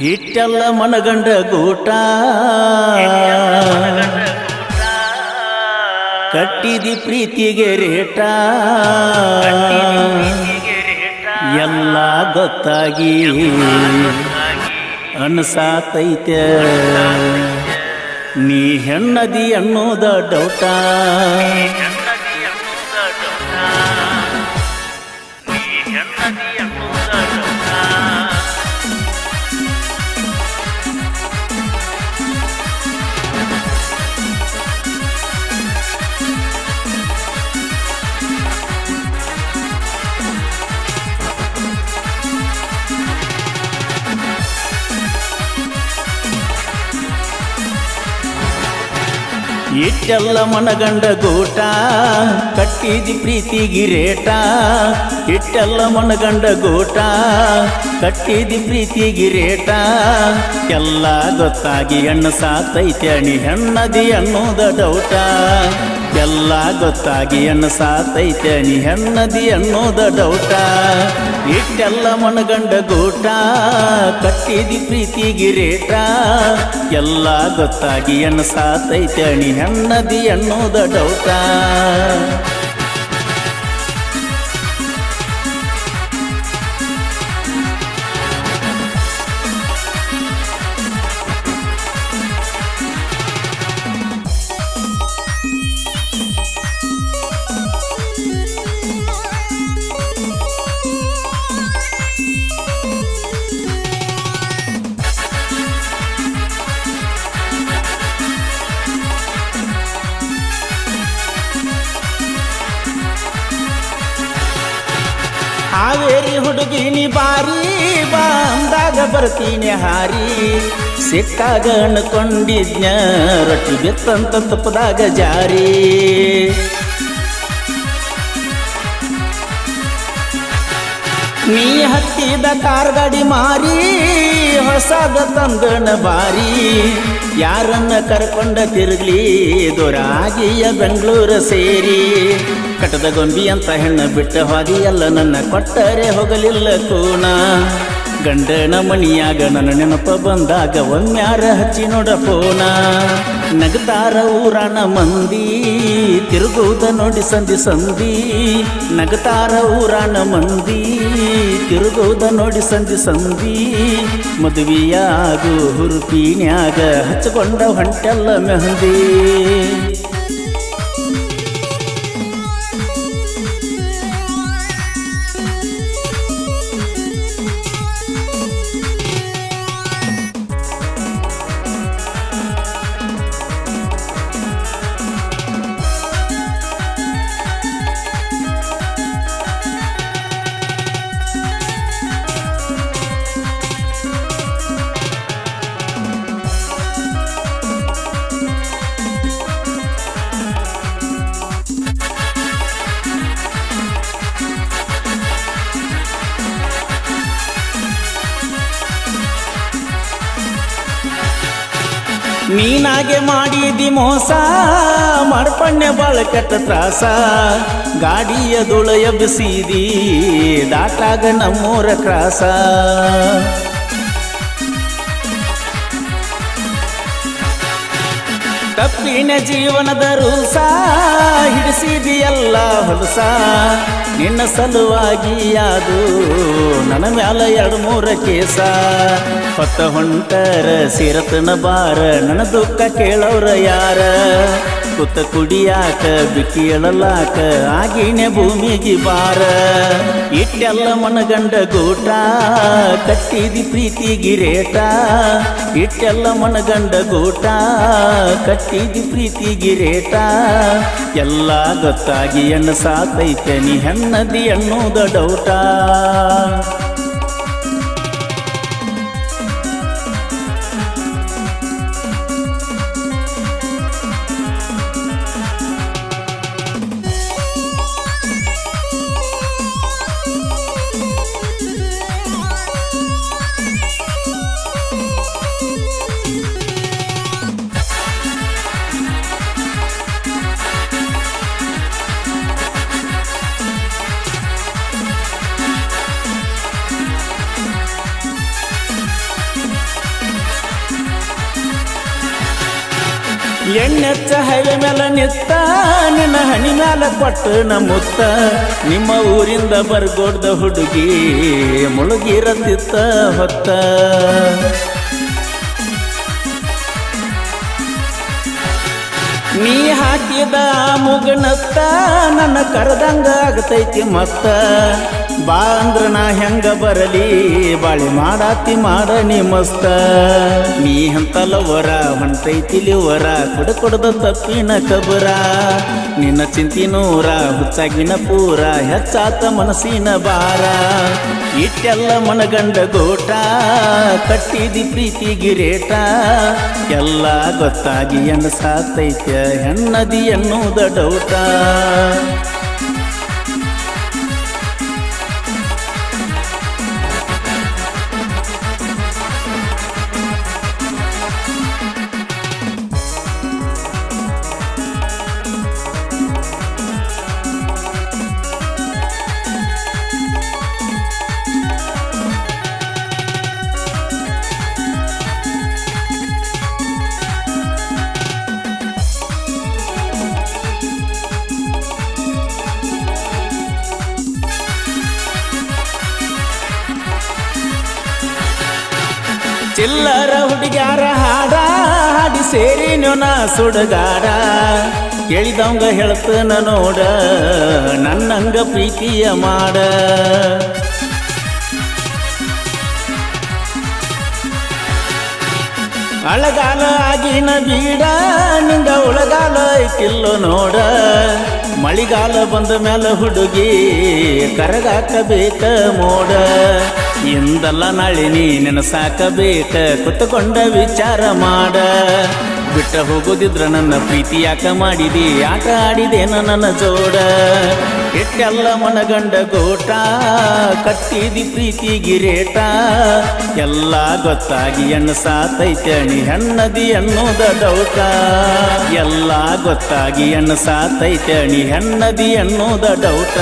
ಇಟ್ಟೆಲ್ಲ ಮನಗಂಡ ಗೂಟ. ಕಟ್ಟಿದಿ ಪ್ರೀತಿಗೆ ರೇಟ. ಎಲ್ಲ ಗೊತ್ತಾಗಿ ಅನ್ಸಾತೈತೆ. ನೀ ಹೆಣ್ಣದಿ ಅನ್ನೋದ ಡೌಟ ಇಟ್ಟೆಲ್ಲ ಮನಗಂಡ ಗೂಟ ಕಟ್ಟಿದಿ ಪ್ರೀತಿ ಗಿರೇಟ ಇಟ್ಟೆಲ್ಲ ಮನಗಂಡ ಗೂಟ. ಕಟ್ಟಿದಿ ಪ್ರೀತಿ ಗಿರೇಟ ಎಲ್ಲ ಗೊತ್ತಾಗಿ ಹೆಣ್ಣು ಸಾತೈತೆ ಅಣಿ, ಹೆಣ್ಣದಿ ಅನ್ನೋದ ಡೌಟ ಎಲ್ಲ ಗೊತ್ತಾಗಿ ಹೆಣ್ಣು ಸಾತೈತೆ ಅಣಿ, ಹೆಣ್ಣದಿ ಅನ್ನೋದ ಡೌಟ ಇಟ್ಟೆಲ್ಲ ಮನಗಂಡ ಗೂಟ, ಕಟ್ಟಿದಿ ಪ್ರೀತಿ ಗಿರೇಟ ಎಲ್ಲ ಗೊತ್ತಾಗಿ ಹೆಣ್ಣು ಸಾತೈತೆ ಅಣಿ, ಹೆಣ್ಣದಿ ಅನ್ನೋದ ಡೌಟ ಹುಡುಗಿನಿ ಬಾರಿ ಬಂದಾಗ ಬರ್ತೀನಿ ಹಾರಿ. ಸಿಕ್ಕಾಗ ಅನ್ಕೊಂಡಿದ್ನ ರೊಟ್ಟಿ ಬಿತ್ತಂತ ತುಪ್ಪದಾಗ ಜಾರಿ. ನೀ ಹತ್ತಿದ ಕಾರ್ ಗಾಡಿ ಮಾರಿ, ಹೊಸದ ತಂದಣ ಬಾರಿ. ಯಾರನ್ನ ಕರ್ಕೊಂಡ ತಿರುಗ್ಲಿ, ದೊರಾಗಿಯ ಬೆಂಗಳೂರು ಸೇರಿ. ಕಟದ ಗೊಂಬಿ ಅಂತ ಹೆಣ್ಣು ಬಿಟ್ಟ ಎಲ್ಲ ನನ್ನ ಕೊಟ್ಟರೆ ಹೋಗಲಿಲ್ಲ ಕೋಣ ಗಂಡನ ಮಣಿಯಾಗ ನನ್ನ ನೆನಪ ಬಂದಾಗ ಒಮ್ಮ್ಯಾರ ಹಚ್ಚಿ ನೋಡ ಫೋನ ನಗತಾರ ಊರನ ಮಂದಿ ತಿರುಗುವುದ ನೋಡಿ ಸಂಧಿ ಸಂಧಿ. ನಗತಾರ ಊರನ ಮಂದಿ ತಿರುಗುವುದ ನೋಡಿ ಸಂಧಿ ಸಂಧಿ ಮದುವೆಯಾಗು ಹುರುಪಿನ್ಯಾಗ ಹಚ್ಚಿಕೊಂಡ ಹೊಂಟೆಲ್ಲ ಮೆಹಂದಿ. ನೀನಾಗೆ ಮಾಡಿದಿ ಮೋಸ ಮಾಡ್ಪಣ್ಣೆ ಬಾಳ ಕೆಟ್ಟ ತ್ರಾಸ ಗಾಡಿಯ ದುಳ ಬಿಸಿದಿ ದಾಟಾಗ ನಮ್ಮೂರ ಕ್ರಾಸ. ತಪ್ಪಿನ ಜೀವನದ ರೂಸ ಹಿಡಿಸಿದೆಯಲ್ಲ ಹೊಲಸ. ನಿನ್ನ ಸಲುವಾಗಿ ಯಾದು? ನನ್ನ ಮ್ಯಾಲ ಎರಡು ಮೂರ ಕೇಸ. ಹೊತ್ತ ಹೊಂಟರ ಸಿರತನ ಬಾರ ನನ್ನ ದುಃಖ ಕೇಳೋರ ಯಾರ? ಕುತ್ತ ಕುಡಿಯಾಕ, ಬಿಕ್ಕಿ ಎಳಲಾಕ, ಆಗಿನ ಭೂಮಿಗೆ ಬಾರ. ಇಟ್ಟೆಲ್ಲ ಮನಗಂಡ ಗೂಟ, ಕಟ್ಟಿದಿ ಪ್ರೀತಿ ರೇಟ. ಇಟ್ಟೆಲ್ಲ ಮನಗಂಡ ಗೂಟ, ಕಟ್ಟಿದಿ ಪ್ರೀತಿ ರೇಟ. ಎಲ್ಲ ಗೊತ್ತಾಗಿ ಎಣ್ಣ ಸಾತೈತೆ, ನೀ ಹೆಣ್ಣದಿ ಅನ್ನೋದ ಡೌಟ. ಎಣ್ಣೆಚ್ಚ ಹೈವೆ ಮೇಲೆ ನಿತ್ತ, ನಿನ್ನ ಹಣಿ ಮ್ಯಾಲ ಪಟ್ಟು ನಮ್ಮುತ್ತ ನಿಮ್ಮ ಊರಿಂದ ಬರ್ಗೋಡ್ದ ಹುಡುಗಿ ಮುಳುಗಿರಂದಿತ್ತ ಹೊತ್ತ. ನೀ ಹಾಕಿದ ಮುಗನತ್ತ, ನನ್ನ ಕರೆದಂಗ ಆಗತೈತಿ ಮತ್ತ. ಬಾ ಅಂದ್ರ ನಾ ಹೆಂಗ ಬರಲಿ, ಬಾಳಿ ಮಾಡಾತಿ ಮಾಡ ನೀ ಮಸ್ತ ನೀ ಹಂತಲವರ ಹೊಂಟೈತಿ ಲಿವರ ಕುಡ ಕುಡ್ದ ತಪ್ಪಿನ ಕಬರ. ನಿನ್ನ ಚಿಂತಿ ನೂರ, ಹುಚ್ಚಾಗಿನ ಪೂರ, ಹೆಚ್ಚಾತ ಮನಸ್ಸಿನ ಬಾರ ಇಟ್ಟೆಲ್ಲ ಮನಗಂಡ ಗೋಟ, ಕಟ್ಟಿದಿ ಪ್ರೀತಿ ಗಿರೇಟ. ಎಲ್ಲ ಗೊತ್ತಾಗಿ ಎಣ್ಣ ಸಾತೈತ್ಯ ಹೆಣ್ಣದಿ ಎನ್ನುವುದ ಡೌಟ. ಚಿಲ್ಲರ ಹುಡುಗ್ಯಾರ ಹಾಡ ಹಾಡಿ ಸೇರಿ ನಾ ಸುಡಗಾಡ ಕೇಳಿದವಂಗ ಹೇಳ್ತನ ನೋಡ, ನನ್ನಂಗ ಪ್ರೀತಿಯ ಮಾಡ. ಅಳಗಾಲ ಆಗಿನ ಬೀಡ ನಿಂಗ ಉಳಗಾಲ ಐತಿಲ್ಲೋ ನೋಡ. ಮಳಿಗಾಲ ಬಂದ ಮೇಲೆ ಹುಡುಗಿ ಕರಗಾಕಬೇಕ ಮೋಡ. ಇಂದಲ್ಲ ನಾಳೆ ನೀ ನೆನಸಾಕಬೇಕ ಕುತ್ತುಕೊಂಡ ವಿಚಾರ ಮಾಡ. ಬಿಟ್ಟ ಹೋಗೋದಿದ್ರ ನನ್ನ ಪ್ರೀತಿ ಯಾಕ ಮಾಡಿದಿ? ಆಟ ಆಡಿದೆ ನನ್ನ ಜೋಡ? ಎಲ್ಲ ಮನಗಂಡ ಗೋಟ, ಕಟ್ಟಿದಿ ಪ್ರೀತಿ ಗಿರೇಟ. ಎಲ್ಲ ಗೊತ್ತಾಗಿ ಹೆಣ್ಣು ಸಾತೈತಣಿ ಹೆಣ್ಣದಿ ಅನ್ನೋದ ಡೌಟ ಎಲ್ಲ ಗೊತ್ತಾಗಿ ಹೆಣ್ಣು ಸಾತೈತಣಿ ಹೆಣ್ಣದಿ ಅನ್ನೋದ ಡೌಟ